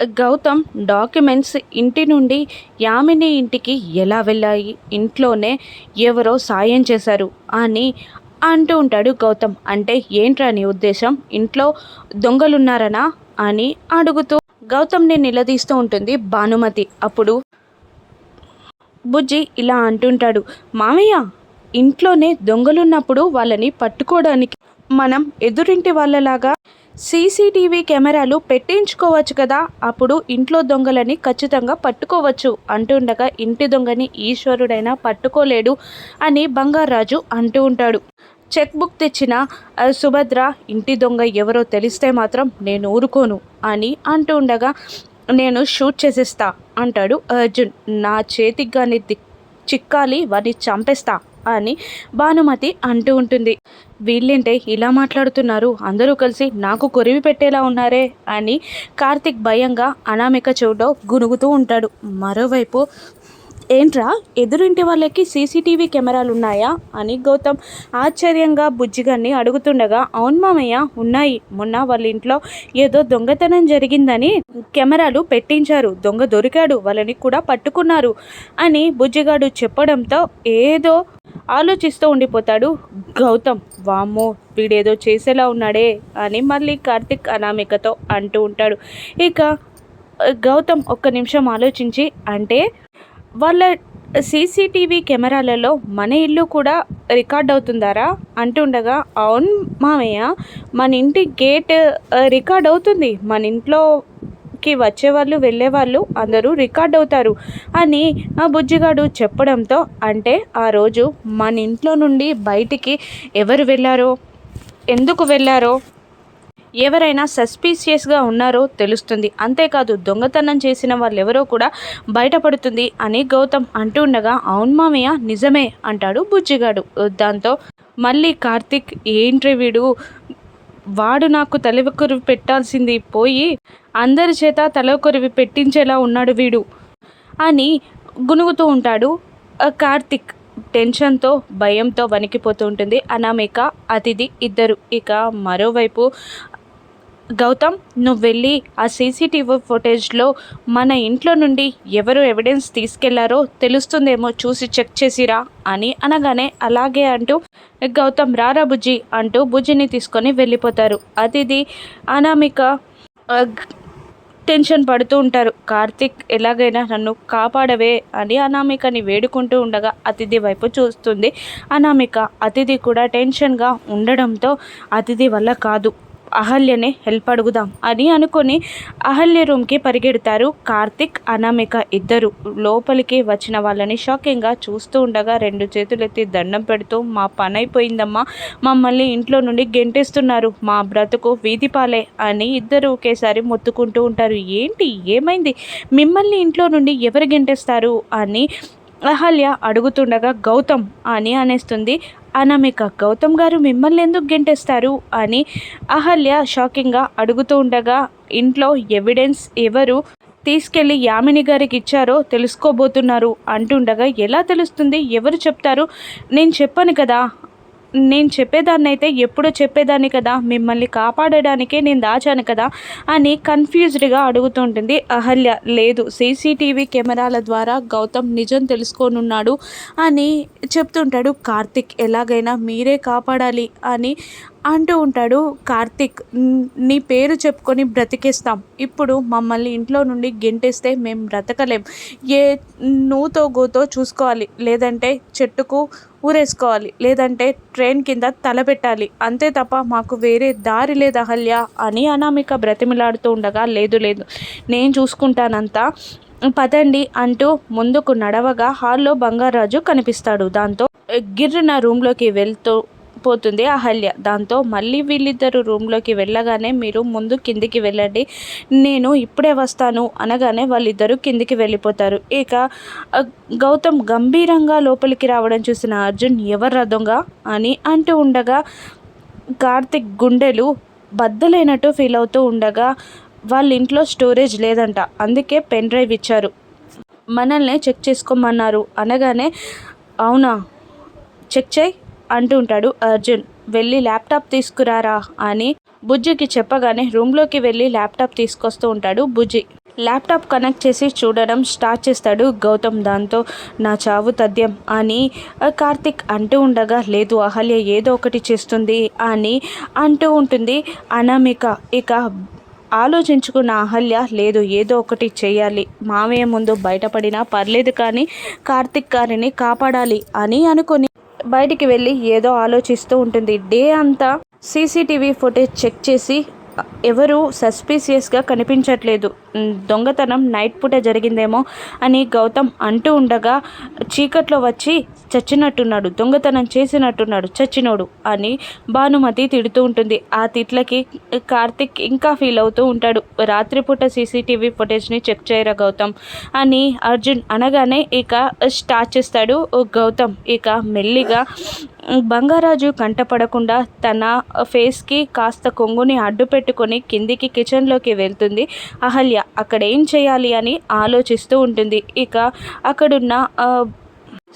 Gautam documents ఇంటి నుండి యామిని ఇంటికి ఎలా వెళ్ళాయి? ఇంట్లోనే ఎవరో సాయం చేశారు అని అంటూ ఉంటాడు గౌతమ్. అంటే ఏంట్రా నీ ఉద్దేశం? ఇంట్లో దొంగలున్నారనా అని అడుగుతూ గౌతమ్ని నిలదీస్తూ ఉంటుంది భానుమతి. అప్పుడు బుజ్జి ఇలా అంటుంటాడు మామయ్య ఇంట్లోనే దొంగలున్నప్పుడు వాళ్ళని పట్టుకోవడానికి మనం ఎదురింటి వాళ్ళలాగా సీసీటీవీ కెమెరాలు పెట్టించుకోవచ్చు కదా అప్పుడు ఇంట్లో దొంగలని ఖచ్చితంగా పట్టుకోవచ్చు అంటుండగా ఇంటి దొంగని ఈశ్వరుడైనా పట్టుకోలేడు అని బంగారాజు అంటూ ఉంటాడు. చెక్ బుక్ తెచ్చిన సుభద్ర ఇంటి దొంగ ఎవరో తెలిస్తే మాత్రం నేను ఊరుకోను అని అంటూ ఉండగా నేను షూట్ చేసేస్తా అంటాడు అర్జున్. నా చేతికి కానీ చిక్కాలి వాడిని చంపేస్తా అని భానుమతి అంటూ ఉంటుంది. వీళ్ళేంటే ఇలా మాట్లాడుతున్నారు? అందరూ కలిసి నాకు కొరివి పెట్టేలా ఉన్నారే అని కార్తిక్ భయంగా అనామిక చెవులో గునుగుతూ ఉంటాడు. మరోవైపు ఏంట్రా? ఎదురింటి వాళ్ళకి సీసీటీవీ కెమెరాలు ఉన్నాయా అని గౌతమ్ ఆశ్చర్యంగా బుజ్జిగాన్ని అడుగుతుండగా అవును మామయ్య ఉన్నాయి. మొన్న వాళ్ళ ఇంట్లో ఏదో దొంగతనం జరిగిందని కెమెరాలు పెట్టించారు. దొంగ దొరికాడు వాళ్ళని కూడా పట్టుకున్నారు అని బుజ్జిగాడు చెప్పడంతో ఏదో ఆలోచిస్తూ ఉండిపోతాడు గౌతమ్. వామ్మో వీడేదో చేసేలా ఉన్నాడే అని మళ్ళీ కార్తిక్ అనామికతో అంటూ ఉంటాడు. ఇక గౌతమ్ ఒక్క నిమిషం ఆలోచించి అంటే వాళ్ళ సీసీటీవీ కెమెరాలలో మన ఇల్లు కూడా రికార్డ్ అవుతుందారా? అంటుండగా అవును మామయ్య మన ఇంటి గేట్ రికార్డ్ అవుతుంది. మన ఇంట్లోకి వచ్చేవాళ్ళు వెళ్ళేవాళ్ళు అందరూ రికార్డ్ అవుతారు అని ఆ బుజ్జిగాడు చెప్పడంతో అంటే ఆ రోజు మన ఇంట్లో నుండి బయటికి ఎవరు వెళ్ళారో ఎందుకు వెళ్ళారో ఎవరైనా సస్పీషియస్గా ఉన్నారో తెలుస్తుంది. అంతేకాదు దొంగతనం చేసిన వాళ్ళు ఎవరో కూడా బయటపడుతుంది అని గౌతమ్ అంటూ ఉండగా అవును మామయ్య నిజమే అంటాడు బుజ్జిగాడు. దాంతో మళ్ళీ కార్తిక్ ఏంట్రీ వీడు? వాడు నాకు తలకొరివి పెట్టాల్సింది? పోయి అందరి చేత తలకొరివి పెట్టించేలా ఉన్నాడు వీడు అని గునుగుతూ ఉంటాడు కార్తిక్. టెన్షన్తో భయంతో వణికిపోతూ ఉంటుంది. అనామిక అతిథి ఇద్దరు. ఇక మరోవైపు గౌతమ్ నువ్వు వెళ్ళి ఆ సీసీటీవీ ఫుటేజ్లో మన ఇంట్లో నుండి ఎవరు ఎవిడెన్స్ తీసుకెళ్ళారో తెలుస్తుందేమో చూసి చెక్ చేసిరా అని అనగానే అలాగే అంటూ గౌతమ్ రారా బుజ్జి అంటూ బుజ్జిని తీసుకొని వెళ్ళిపోతారు. అతిథి అనామిక టెన్షన్ పడుతూ ఉంటారు. కార్తిక్ ఎలాగైనా నన్ను కాపాడవే అని అనామికని వేడుకుంటూ ఉండగా అతిథి వైపు చూస్తుంది. అనామిక అతిథి కూడా టెన్షన్గా ఉండడంతో అతిథి వల్ల కాదు. అహల్యనే హెల్ప్ అడుగుదాం అని అనుకొని అహల్య రూమ్కి పరిగెడతారు. కార్తిక్ అనామిక ఇద్దరు లోపలికి వచ్చిన వాళ్ళని షాకింగ్గా చూస్తూ ఉండగా రెండు చేతులెత్తి దండం పెడుతూ మా పని అయిపోయిందమ్మా మమ్మల్ని ఇంట్లో నుండి గెంటేస్తున్నారు. మా బ్రతుకు వీధిపాలే అని ఇద్దరు ఒకేసారి మొత్తుకుంటూ ఉంటారు. ఏంటి? ఏమైంది? మిమ్మల్ని ఇంట్లో నుండి ఎవరు గెంటేస్తారు? అని అహల్య అడుగుతుండగా గౌతమ్ అని అనేస్తుంది. అనామిక గౌతమ్ గారు మిమ్మల్ని ఎందుకు గెంటేస్తారు? అని అహల్య షాకింగ్గా అడుగుతూ ఉండగా ఇంట్లో ఎవిడెన్స్ ఎవరు తీసుకెళ్ళి యామిని గారికి ఇచ్చారో తెలుసుకోబోతున్నారు. అంటుండగా ఎలా తెలుస్తుంది? ఎవరు చెప్తారు? నేను చెప్పాను కదా నేను చెప్పేదాన్ని అయితే ఎప్పుడో చెప్పేదాన్ని కదా మిమ్మల్ని కాపాడడానికే నేను దాచాను కదా అని కన్ఫ్యూజ్డ్గా అడుగుతుంటుంది అహల్య. లేదు సీసీటీవీ కెమెరాల ద్వారా గౌతమ్ నిజం తెలుసుకోనున్నాడు అని చెప్తుంటాడు కార్తిక్. ఎలాగైనా మీరే కాపాడాలి అని అంటూ ఉంటాడు కార్తిక్ నీ పేరు చెప్పుకొని బ్రతికేస్తాం. ఇప్పుడు మమ్మల్ని ఇంట్లో నుండి గెంటేస్తే మేము బ్రతకలేం. ఏ నూతో గోతో చూసుకోవాలి. లేదంటే చెట్టుకు ఊరేసుకోవాలి. లేదంటే ట్రైన్ కింద తలపెట్టాలి అంతే తప్ప మాకు వేరే దారి లేదు అహల్య అని అనామిక బ్రతిమిలాడుతూ ఉండగా లేదు లేదు నేను చూసుకుంటానంతా. పదండి అంటూ ముందుకు నడవగా హాల్లో బంగారాజు కనిపిస్తాడు. దాంతో గిర్రున రూమ్లోకి వెళ్తూ పోతుంది అహల్య దాంతో మళ్ళీ వీళ్ళిద్దరు రూమ్లోకి వెళ్ళగానే మీరు ముందు కిందికి వెళ్ళండి. నేను ఇప్పుడే వస్తాను అనగానే వాళ్ళిద్దరూ కిందికి వెళ్ళిపోతారు. ఇక గౌతమ్ గంభీరంగా లోపలికి రావడం చూసిన అర్జున్ ఎవరు దొంగ? అని అంటూ ఉండగా కార్తిక్ గుండెలు బద్దలైనట్టు ఫీల్ అవుతూ ఉండగా వాళ్ళ ఇంట్లో స్టోరేజ్ లేదంట అందుకే పెన్ డ్రైవ్ ఇచ్చారు. మనల్ని చెక్ చేసుకోమన్నారు. అనగానే అవునా? చెక్ చేయి. అంటూ ఉంటాడు అర్జున్. వెళ్ళి ల్యాప్టాప్ తీసుకురారా అని బుజ్జికి చెప్పగానే రూమ్లోకి వెళ్ళి ల్యాప్టాప్ తీసుకొస్తూ ఉంటాడు బుజ్జి. ల్యాప్టాప్ కనెక్ట్ చేసి చూడడం స్టార్ట్ చేస్తాడు గౌతమ్ దాంతో. నా చావు తథ్యం అని కార్తిక్ అంటూ ఉండగా లేదు అహల్య ఏదో ఒకటి చేస్తుంది అని అంటూ ఉంటుంది అనామిక. ఇక ఆలోచించుకున్న అహల్య లేదు ఏదో ఒకటి చేయాలి. మామయ్య ముందు బయటపడినా పర్లేదు కానీ కార్తిక్ గారిని కాపాడాలి అని అనుకుని బయటికి వెళ్ళి ఏదో ఆలోచిస్తూ ఉంటుంది. డే అంతా సీసీటీవీ ఫుటేజ్ చెక్ చేసి ఎవరు సస్పీసియస్గా కనిపించట్లేదు. దొంగతనం నైట్ పూట జరిగిందేమో అని గౌతమ్ అంటూ ఉండగా చీకట్లో వచ్చి చచ్చినట్టున్నాడు దొంగతనం చేసినట్టున్నాడు చచ్చినోడు అని భానుమతి తిడుతూ ఉంటుంది. ఆ తిట్లకి కార్తిక్ ఇంకా ఫీల్ అవుతూ ఉంటాడు. రాత్రిపూట సీసీటీవీ ఫుటేజ్ని చెక్ చేయరా గౌతమ్ అని అర్జున్ అనగానే ఇక స్టార్ట్ చేస్తాడు గౌతమ్. ఇక మెల్లిగా బంగారాజు కంటపడకుండా తన ఫేస్కి కాస్త కొంగుని అడ్డు పెట్టుకొని కిందికి కిచెన్లోకి వెళ్తుంది. అహల్య అక్కడ ఏం చేయాలి? అని ఆలోచిస్తూ ఉంటుంది. ఇక అక్కడున్న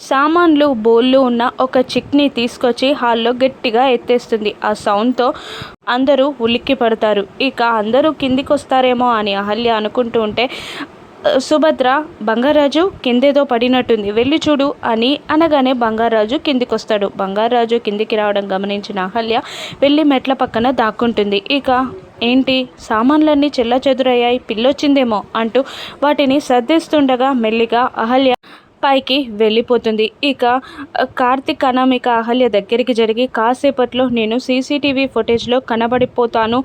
సామాన్లు బోళ్ళు ఉన్న ఒక చిక్ని తీసుకొచ్చి హాల్లో గట్టిగా ఎత్తేస్తుంది. ఆ సౌండ్తో అందరూ ఉలిక్కి పడతారు ఇక అందరూ కిందికి వస్తారేమో అని అహల్య అనుకుంటూ ఉంటే సుభద్ర బంగారాజు కిందేదో పడినట్టుంది. వెళ్ళి చూడు అని అనగానే బంగారాజు కిందికి వస్తాడు బంగారాజు కిందికి రావడం గమనించిన అహల్య వెళ్ళి మెట్ల పక్కన దాక్కుంటుంది. ఇక ఏంటి? సామాన్లన్నీ చెల్ల చెదురయ్యాయి పిల్లొచ్చిందేమో అంటూ వాటిని సర్దిస్తుండగా మెల్లిగా అహల్య పైకి వెళ్ళిపోతుంది. ఇక కార్తిక్ అనామిక అహల్య దగ్గరికి జరిగి కాసేపట్లో నేను సీసీటీవీ ఫుటేజ్లో కనబడిపోతాను.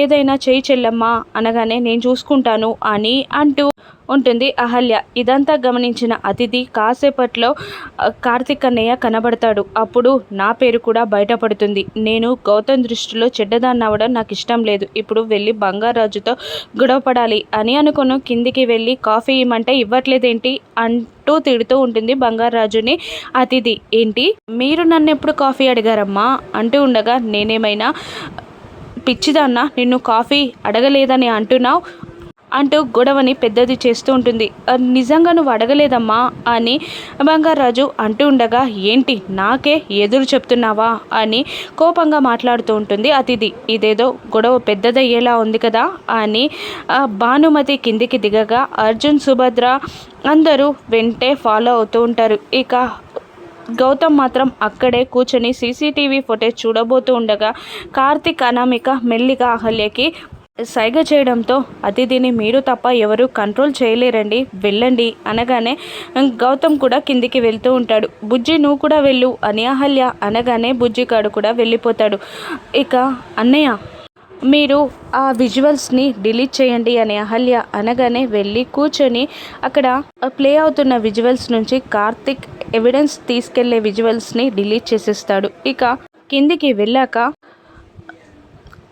ఏదైనా చేయి చెల్లమ్మా అనగానే నేను చూసుకుంటాను అని అంటూ ఉంటుంది. అహల్య ఇదంతా గమనించిన అతిథి కాసేపట్లో కార్తికన్నయ్య కనబడతాడు. అప్పుడు నా పేరు కూడా బయటపడుతుంది. నేను గౌతమ్ దృష్టిలో చెడ్డదాన్ని అవ్వడం నాకు ఇష్టం లేదు. ఇప్పుడు వెళ్ళి బంగారాజుతో గొడవపడాలి అని అనుకుని. కిందికి వెళ్ళి కాఫీ ఇమ్మంటే ఇవ్వట్లేదేంటి? అంటూ తిడుతూ ఉంటుంది బంగారాజుని అతిథి. ఏంటి? మీరు నన్ను ఎప్పుడు కాఫీ అడిగారమ్మా? అంటూ ఉండగా నేనేమైనా పిచ్చిదాన్న? నిన్ను కాఫీ అడగలేదని అంటున్నావు? అంటూ గొడవని పెద్దది చేస్తూ ఉంటుంది. నిజంగా నువ్వు అడగలేదమ్మా అని బంగారాజు అంటూ ఉండగా ఏంటి నాకే ఎదురు చెప్తున్నావా అని కోపంగా మాట్లాడుతూ ఉంటుంది అతిథి. ఇదేదో గొడవ పెద్దదయ్యేలా ఉంది కదా అని భానుమతి కిందికి దిగగా అర్జున్ సుభద్ర అందరూ వెంటే ఫాలో అవుతూ ఉంటారు. ఇక గౌతమ్ మాత్రం అక్కడే కూర్చొని సీసీటీవీ ఫుటేజ్ చూడబోతూ ఉండగా కార్తిక్ అనామిక మెల్లిగా అహల్యకి సైగ చేయడంతో అతిథిని మీరు తప్ప ఎవరు కంట్రోల్ చేయలేరండి వెళ్ళండి అనగానే గౌతమ్ కూడా కిందికి వెళ్తూ ఉంటాడు. బుజ్జి నువ్వు కూడా వెళ్ళు అని అహల్య అనగానే బుజ్జిగాడు కూడా వెళ్ళిపోతాడు. ఇక అన్నయ్య మీరు ఆ విజువల్స్ని డిలీట్ చేయండి అని అహల్య అనగానే వెళ్ళి కూర్చొని అక్కడ ప్లే అవుతున్న విజువల్స్ నుంచి కార్తిక్ ఎవిడెన్స్ తీసుకెళ్ళే విజువల్స్ని డిలీట్ చేసేస్తాడు. ఇక కిందికి వెళ్ళాక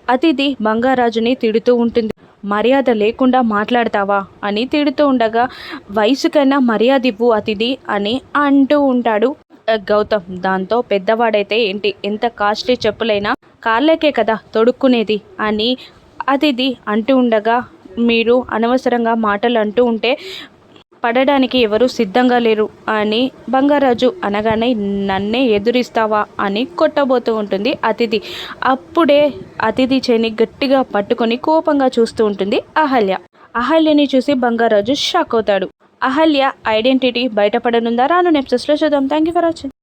అతిథి బంగారాజుని తిడుతూ ఉంటుంది. మర్యాద లేకుండా మాట్లాడతావా? అని తిడుతూ ఉండగా వయసుకైనా మర్యాద ఇవ్వు అతిథి అని అంటూ ఉంటాడు. గౌతమ్ దాంతో పెద్దవాడైతే ఏంటి? ఎంత కాస్ట్లీ చెప్పులైనా కాళ్ళకే కదా తొడుక్కునేది అని అతిథి అంటూ ఉండగా మీరు అనవసరంగా మాటలు అంటూ ఉంటే పడడానికి ఎవరు సిద్ధంగా లేరు. అని బంగారాజు అనగానే నన్నే ఎదురిస్తావా? అని కొట్టబోతూ ఉంటుంది అతిథి. అప్పుడే అతిథి చేని గట్టిగా పట్టుకొని కోపంగా చూస్తూ ఉంటుంది అహల్య. అహల్యని చూసి బంగారాజు షాక్ అవుతాడు. అహల్య ఐడెంటిటీ బయటపడనుందా? రాను నెప్సెస్లో చూద్దాం. Thank you for watching